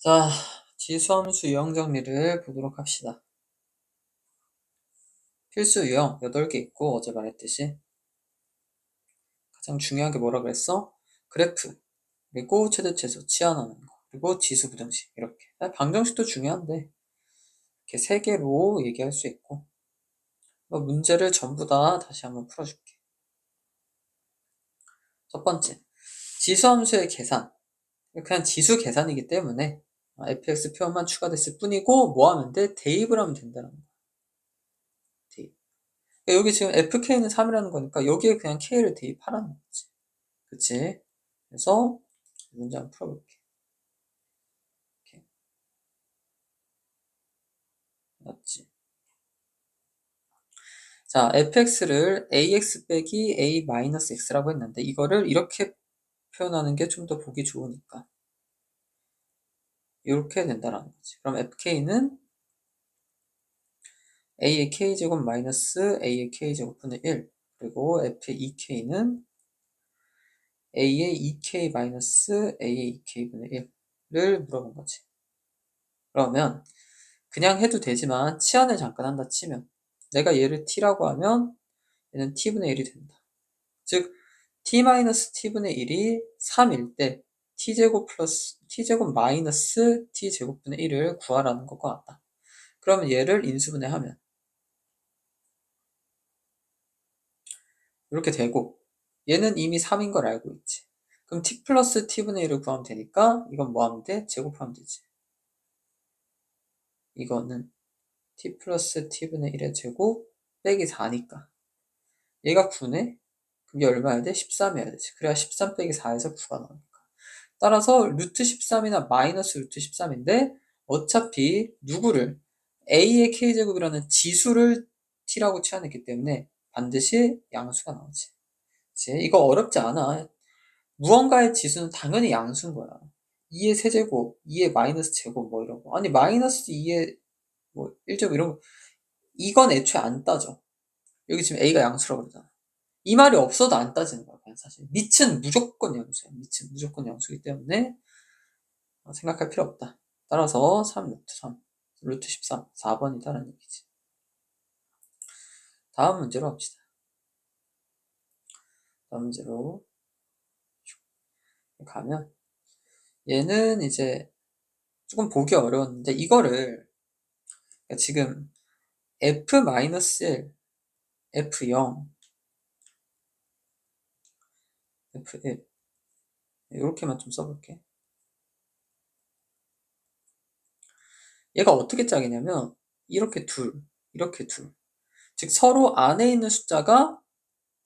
자, 지수함수 유형 정리를 보도록 합시다. 필수 유형 8개 있고 어제 말했듯이 가장 중요한 게 뭐라 그랬어? 그래프. 그리고 최대치에서 치환하는 거. 그리고 지수 부등식. 이렇게. 방정식도 중요한데 이렇게 세 개로 얘기할 수 있고. 뭐 문제를 전부 다 다시 한번 풀어줄게. 첫 번째. 지수함수의 계산. 그냥 지수 계산이기 때문에 fx 표현만 추가됐을 뿐이고 뭐 하면 돼? 대입을 하면 된다는 거야. 대입. 그러니까 여기 지금 fk는 3이라는 거니까 여기에 그냥 k를 대입하라는 거지. 그치? 그래서 한번 풀어볼게. 이렇게. 맞지? 자, fx를 ax 빼기 a 마이너스 x라고 했는데 이거를 이렇게 표현하는 게 좀 더 보기 좋으니까 이렇게 된다라는 거지. 그럼 fk는 a의 k제곱 마이너스 a의 k제곱분의 1 그리고 f의 2k는 a의 2k 마이너스 a의 2k분의 1을 물어본 거지. 그러면 그냥 해도 되지만 치환을 잠깐 한다 치면 내가 얘를 t라고 하면 얘는 t분의 1이 된다. 즉 t 마이너스 t분의 1이 3일 때 t제곱 플러스 t제곱 마이너스 t제곱분의 1을 구하라는 것과 같다. 그러면 얘를 인수분해하면 이렇게 되고 얘는 이미 3인 걸 알고 있지. 그럼 t 플러스 t분의 1을 구하면 되니까 이건 뭐 하면 돼? 제곱하면 되지. 이거는 t 플러스 t분의 1의 제곱 빼기 4니까 얘가 9네? 그럼 얘 얼마야 돼? 13이어야 되지. 그래야 13 빼기 4에서 9가 나오니까. 따라서 루트 13이나 마이너스 루트 13인데 어차피 누구를 a의 k제곱이라는 지수를 t라고 치환했기 때문에 반드시 양수가 나오지. 그치? 이거 어렵지 않아. 무언가의 지수는 당연히 양수인 거야. 2의 세제곱, 2의 마이너스 제곱 뭐 이런 거. 아니 마이너스 2의 뭐 1제곱 이런 거. 이건 애초에 안 따져. 여기 지금 a가 양수라고 그러잖아. 이 말이 없어도 안 따지는 거야. 그냥 사실. 밑은 무조건 양수야. 밑은 무조건 양수이기 때문에 생각할 필요 없다. 따라서 3 루트 3, 루트 13, 4번이다라는 얘기지. 다음 문제로 합시다. 다음 문제로 가면 얘는 이제 조금 보기 어려웠는데 이거를 지금 f-1, f0, f1 이렇게만 좀 써볼게. 얘가 어떻게 짝이냐면 이렇게 둘, 이렇게 둘. 즉 서로 안에 있는 숫자가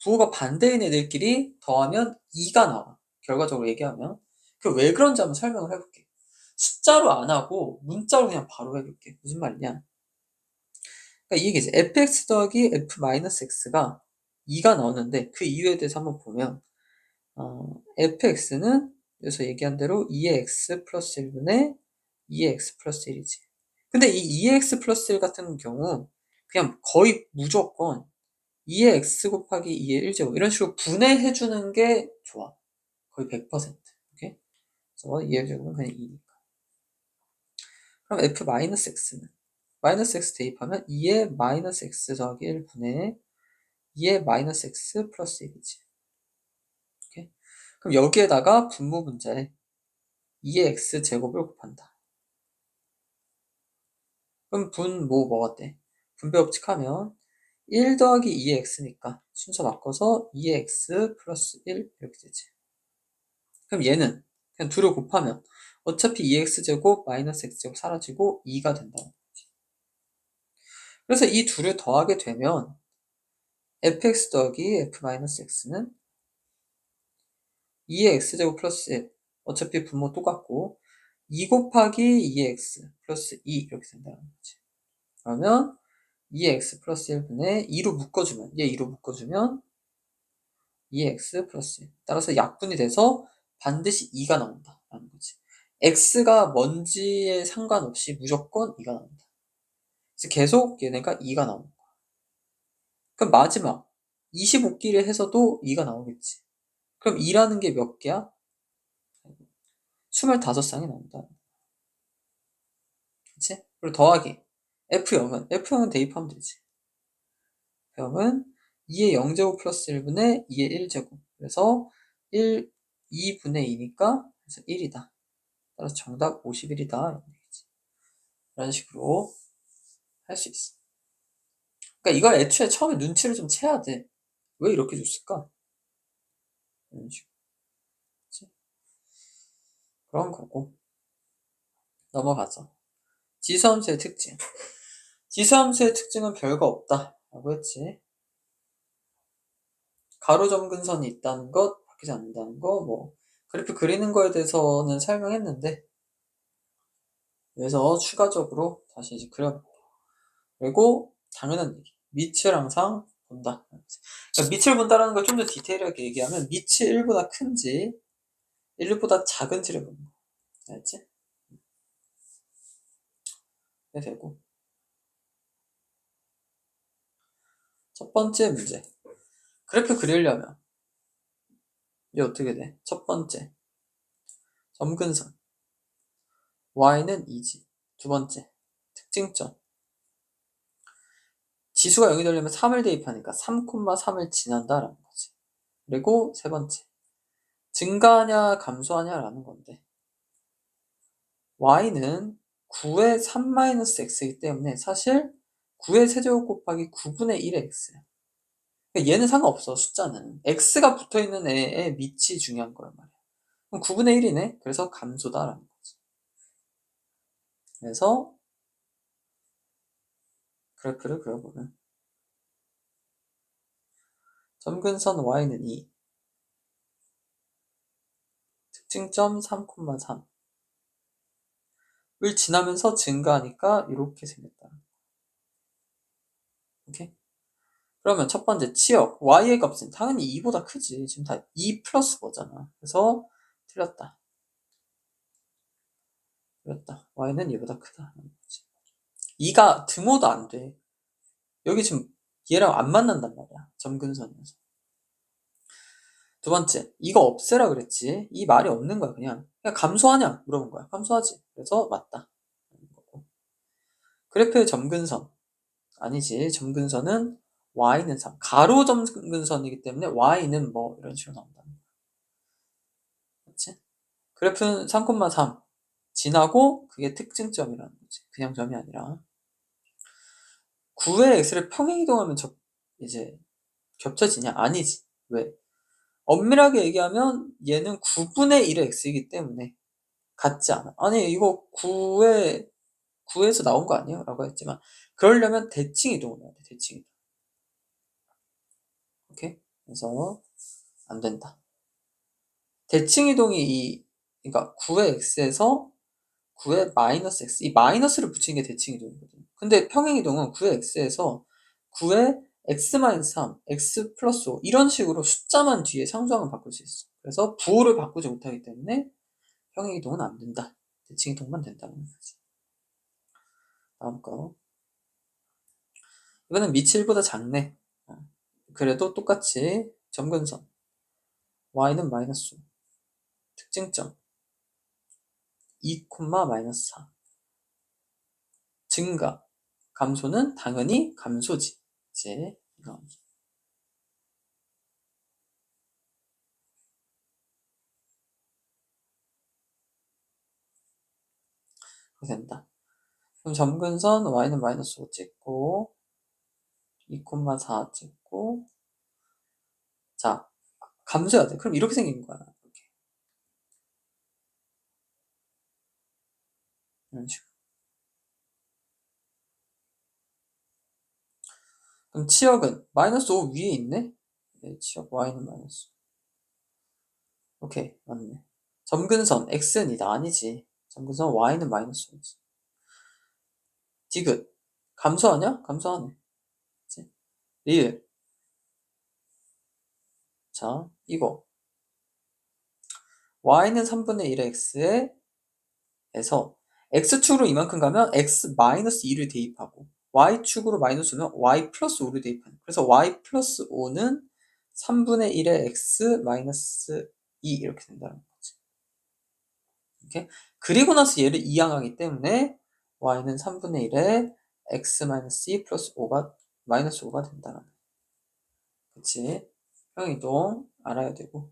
부호가 반대인 애들끼리 더하면 2가 나와. 결과적으로 얘기하면. 그 왜 그런지 한번 설명을 해볼게. 숫자로 안 하고 문자로 그냥 바로 해볼게. 무슨 말이냐. 그러니까 이 얘기지. fx 더하기 f-x가 2가 나오는데 그 이유에 대해서 한번 보면 어, fx는 여기서 얘기한 대로 2의 x 플러스 1분의 2의 x 플러스 1이지. 근데 이 2x 플러스 1 같은 경우 그냥 거의 무조건 2의 x 곱하기 2의 1제곱 이런 식으로 분해해 주는 게 좋아. 거의 100%. 오케이? 그래서 2의 1제곱은 그냥 2니까. 그럼 f 마이너스 x는 마이너스 x 대입하면 2의 마이너스 x 더하기 1분의 2의 마이너스 x 플러스 1이지. 그럼 여기에다가 분모 분자에 2의 x 제곱을 곱한다. 그럼 분모 뭐가 돼? 분배 법칙 하면 1 더하기 2의 x니까 순서 바꿔서 2의 x 플러스 1 이렇게 되지. 그럼 얘는 그냥 둘을 곱하면 어차피 2x 제곱 마이너스 x제곱 사라지고 2가 된다는 거지. 그래서 이 둘을 더하게 되면 fx 더하기 f 마이너스 x는 2의 x제곱 플러스 1 어차피 분모 똑같고 2 곱하기 2x 플러스 2 이렇게 된다는 거지. 그러면 2x 플러스 1분의 2로 묶어주면 얘 2로 묶어주면 2x 플러스 1 따라서 약분이 돼서 반드시 2가 나온다라는 거지. x가 뭔지에 상관없이 무조건 2가 나온다. 그래서 계속 얘네가 2가 나오는 거야. 그럼 마지막 25끼를 해서도 2가 나오겠지. 그럼 2라는 게 몇 개야? 25쌍이 나온다. 그치? 그리고 더하기 F0은 F0은 대입하면 되지. F0은 2의 0제곱 플러스 1분의 2의 1제곱 그래서 1, 2분의 2니까 그래서 1이다. 따라서 정답 51이다. 이런 얘기지. 이런 식으로 할 수 있어. 그러니까 이걸 애초에 처음에 눈치를 좀 채야 돼. 왜 이렇게 줬을까? 이런 식으로. 그치? 그런 거고. 넘어가죠. 지수함수의 특징. 지수함수의 특징은 별거 없다. 라고 했지. 가로 점근선이 있다는 것, 바뀌지 않는다는 거, 뭐, 그래프 그리는 거에 대해서는 설명했는데, 그래서 추가적으로 다시 이제 그려볼게요. 그리고 당연한 얘기. 밑을 항상 본다. 그러니까 밑을 본다라는 걸 좀 더 디테일하게 얘기하면 밑이 1보다 큰지 1보다 작은지를 보는 거. 알지? 네, 되고. 첫 번째 문제. 그래프 그리려면 이게 어떻게 돼? 첫 번째. 점근선. y는 2지. 두 번째. 특징점. 지수가 0이 되려면 3을 대입하니까 3,3을 지난다라는 거지. 그리고 세 번째. 증가하냐 감소하냐라는 건데 y는 9의 3-x이기 때문에 사실 9의 세제곱 곱하기 9분의 1의 x야. 그러니까 얘는 상관없어 숫자는 x가 붙어있는 애의 밑이 중요한 거란 말이야. 그럼 9분의 1이네. 그래서 감소다라는 거지. 그래서 그래프를 그려보면 점근선 y는 2 특징점 3,3 을 지나면서 증가하니까 이렇게 생겼다. 오케이? 그러면 첫 번째 치역 y의 값은 당연히 2보다 크지. 지금 다 2 플러스 거잖아. 그래서 틀렸다. 틀렸다. y는 2보다 크다. 2가 등호도 안 돼. 여기 지금 얘랑 안 만난단 말이야. 점근선에서. 두 번째, 이거 없애라 그랬지. 이 말이 없는 거야, 그냥. 그냥 감소하냐? 물어본 거야. 감소하지. 그래서 맞다. 그래프의 점근선. 아니지. 점근선은 y는 3. 가로 점근선이기 때문에 y는 뭐 이런 식으로 나온다는 거야. 그렇지? 그래프는 3,3. 지나고 그게 특징점이라는 거지. 그냥 점이 아니라. 9의 x를 평행 이동하면 접, 이제 겹쳐지냐? 아니지. 왜? 엄밀하게 얘기하면 얘는 9분의 1의 x이기 때문에 같지 않아. 아니 이거 9의 9에서 나온 거 아니에요? 라고 했지만 그러려면 대칭 이동을 해야 돼. 대칭 이동. 오케이? 그래서 안 된다. 대칭 이동이 이 그러니까 9의 x에서 9의 마이너스 x 이 마이너스를 붙이는 게 대칭 이동이거든. 근데 평행 이동은 9의 x에서 9의 x-3, x 플러스 5 이런 식으로 숫자만 뒤에 상수항을 바꿀 수 있어. 그래서 부호를 바꾸지 못하기 때문에 평행 이동은 안 된다. 대칭 이동만 된다는 거지. 다음 거. 이거는 1보다 작네. 어. 그래도 똑같이 점근선. y는 마이너스 5. 특징점. 2, 마이너스 4. 증가. 감소는 당연히 감소지. 이제 이거 된다. 그럼 점근선 y는 마이너스 5 찍고 2,4 찍고 자 감소해야 돼. 그럼 이렇게 생긴 거야. 이렇게. 이런 식으로. 그럼 치역은 마이너스 5 위에 있네? 네, 치역 y는 마이너스 오케이 맞네. 점근선 x는 이다 아니지. 점근선 y는 마이너스 5지. 디귿. 감소하냐? 감소하네. 그치? 리을. 자 이거. y는 3분의 1의 x에 에서 x축으로 이만큼 가면 x 마이너스 2를 대입하고 y축으로 마이너스는 y 플러스 5를 대입하는 그래서 y 플러스 5는 3분의 1의 x 마이너스 2 이렇게 된다는 거지. 이렇게 그리고 나서 얘를 이항하기 때문에 y는 3분의 1에 x 마이너스 2 플러스 5가 마이너스 5가 된다는 그치? 평이동 알아야 되고.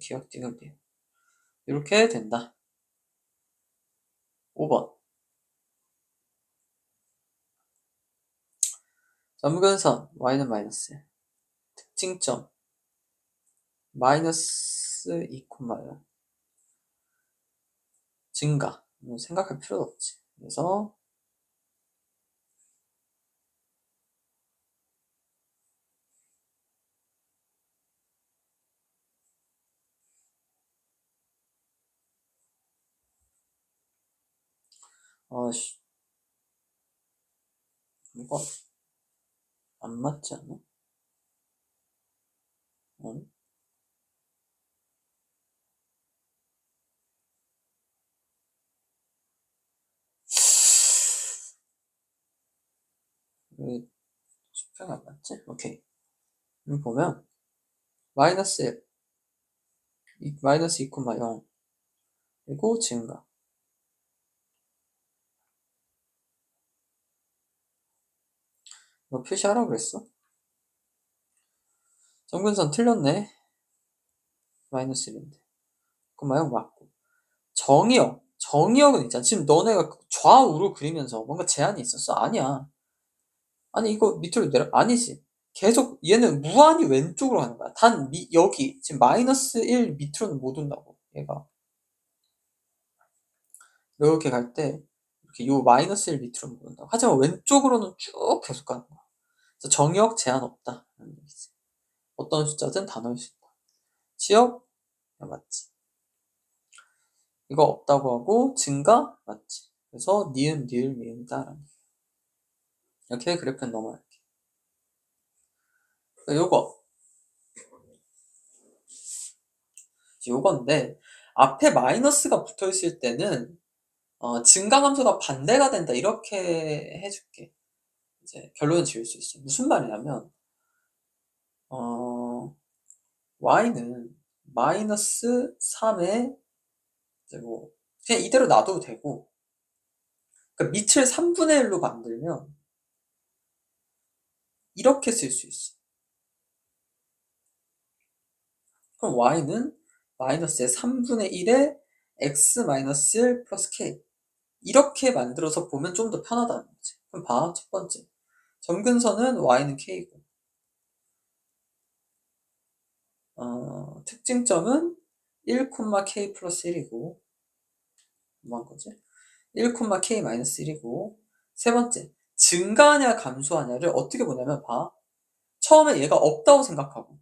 기억 띄우기 이렇게 된다. 5번 점근선 y는 마이너스 특징점 마이너스 2,0 증가. 생각할 필요도 없지. 그래서 아씨. 이거 안 맞지 않아? 어? 왜 수평이 안 맞지? 오케이 여기 보면 마이너스 1 이- 마이너스 2,0 그리고 증가 이거 표시하라고 그랬어? 정근선 틀렸네. 마이너스 1인데. 그만 맞고. 정의역 정의역은 있잖아. 지금 너네가 좌우로 그리면서 뭔가 제한이 있었어? 아니야. 아니 이거 밑으로 내려. 아니지. 계속 얘는 무한히 왼쪽으로 가는 거야. 단 미, 여기 지금 마이너스 1 밑으로는 못 온다고 얘가. 이렇게 갈 때 이렇게 요 마이너스 1 밑으로 못 온다고. 하지만 왼쪽으로는 쭉 계속 가는 거야 정의역 제한 없다. 어떤 숫자든 다 넣을 수 있다. 지역? 맞지. 이거 없다고 하고 증가? 맞지. 그래서 니은 니을 미음이다 이렇게 그래프는 넘어갈게 요거. 요건데 앞에 마이너스가 붙어 있을 때는 어, 증가함수가 반대가 된다. 이렇게 해줄게 이제 결론을 지을 수 있어 무슨 말이냐면 어, y는 마이너스 3에 이제 뭐 그냥 이대로 놔둬도 되고 그러니까 밑을 3분의 1로 만들면 이렇게 쓸 수 있어. 그럼 y는 마이너스의 3분의 1에 x 마이너스 1 플러스 k. 이렇게 만들어서 보면 좀 더 편하다는 거지. 그럼 봐 첫 번째 점근선은 y는 k고. 어, 특징점은 1,k 플러스 1이고 뭐한 거지? 1,k 마이너스 1이고. 세 번째 증가하냐 감소하냐를 어떻게 보냐면 봐. 처음에 얘가 없다고 생각하고.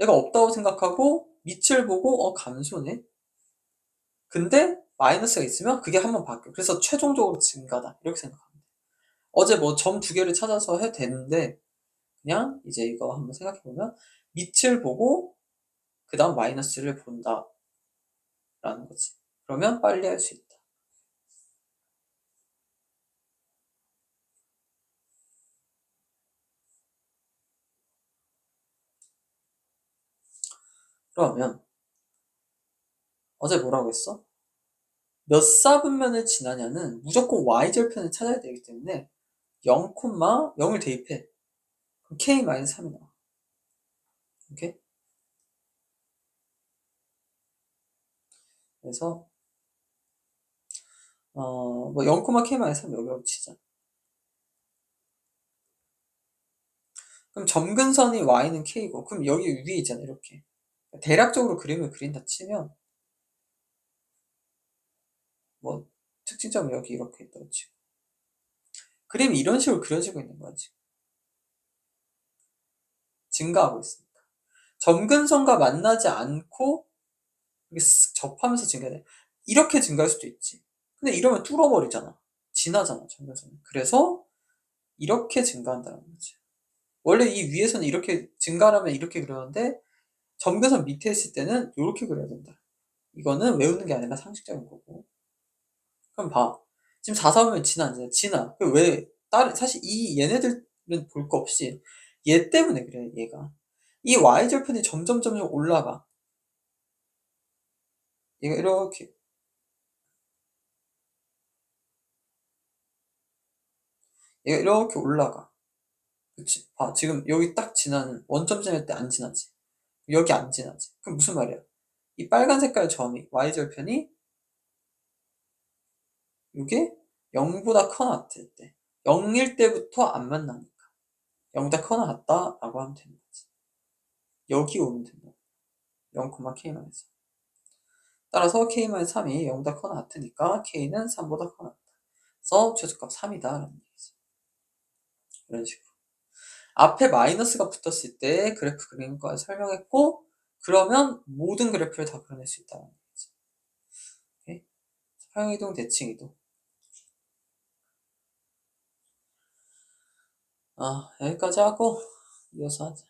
얘가 없다고 생각하고 밑을 보고 어 감소네. 근데 마이너스가 있으면 그게 한번 바뀌어. 그래서 최종적으로 증가다. 이렇게 생각합니다 어제 뭐 점 두 개를 찾아서 해도 되는데 그냥 이제 이거 한번 생각해 보면 밑을 보고 그 다음 마이너스를 본다 라는 거지 그러면 빨리 할 수 있다 그러면 어제 뭐라고 했어? 몇 사분면을 지나냐는 무조건 y절편을 찾아야 되기 때문에 0, 0을 대입해. 그럼 k-3이 나와. 오케이? 그래서 어, 뭐 0,k-3 여기로 치자. 그럼 점근선이 y는 k고 그럼 여기 위에 있잖아 이렇게. 대략적으로 그림을 그린다 치면 뭐 특징점은 여기 이렇게 있다고 치고 그림이 이런 식으로 그려지고 있는 거지 증가하고 있으니까 점근선과 만나지 않고 접하면서 증가돼. 이렇게 증가할 수도 있지. 근데 이러면 뚫어버리잖아. 지나잖아 점근선은 그래서 이렇게 증가한다는 거지. 원래 이 위에서는 이렇게 증가하면 이렇게 그렸는데 점근선 밑에 있을 때는 이렇게 그려야 된다. 이거는 외우는 게 아니라 상식적인 거고. 그럼 봐 지금 4, 4 5면 진화 안 되나? 진화. 왜, 다른, 사실 이 얘네들은 볼 거 없이 얘 때문에 그래, 얘가. 이 Y절편이 점점, 점점 올라가. 얘가 이렇게. 얘가 이렇게 올라가. 그치. 봐, 지금 여기 딱 지나는, 원점점일 때 안 지나지. 여기 안 지나지. 그럼 무슨 말이야? 이 빨간 색깔 점이, Y절편이 이게 0보다 커나 같을 때 0일 때부터 안 만나니까. 0보다 커나 같다 라고 하면 되는 거지. 여기 오면 된다 0,k-3 따라서 k-3이 0보다 커나 같으니까 k는 3보다 커나 같다. 그래서 최소값 3이다. 라는 얘기지. 이런 식으로. 앞에 마이너스가 붙었을 때 그래프 그리는 거 설명했고 그러면 모든 그래프를 다 그려낼 수 있다는 오케이? 평이동 대칭이동 아, 여기까지 하고 이어서 하자.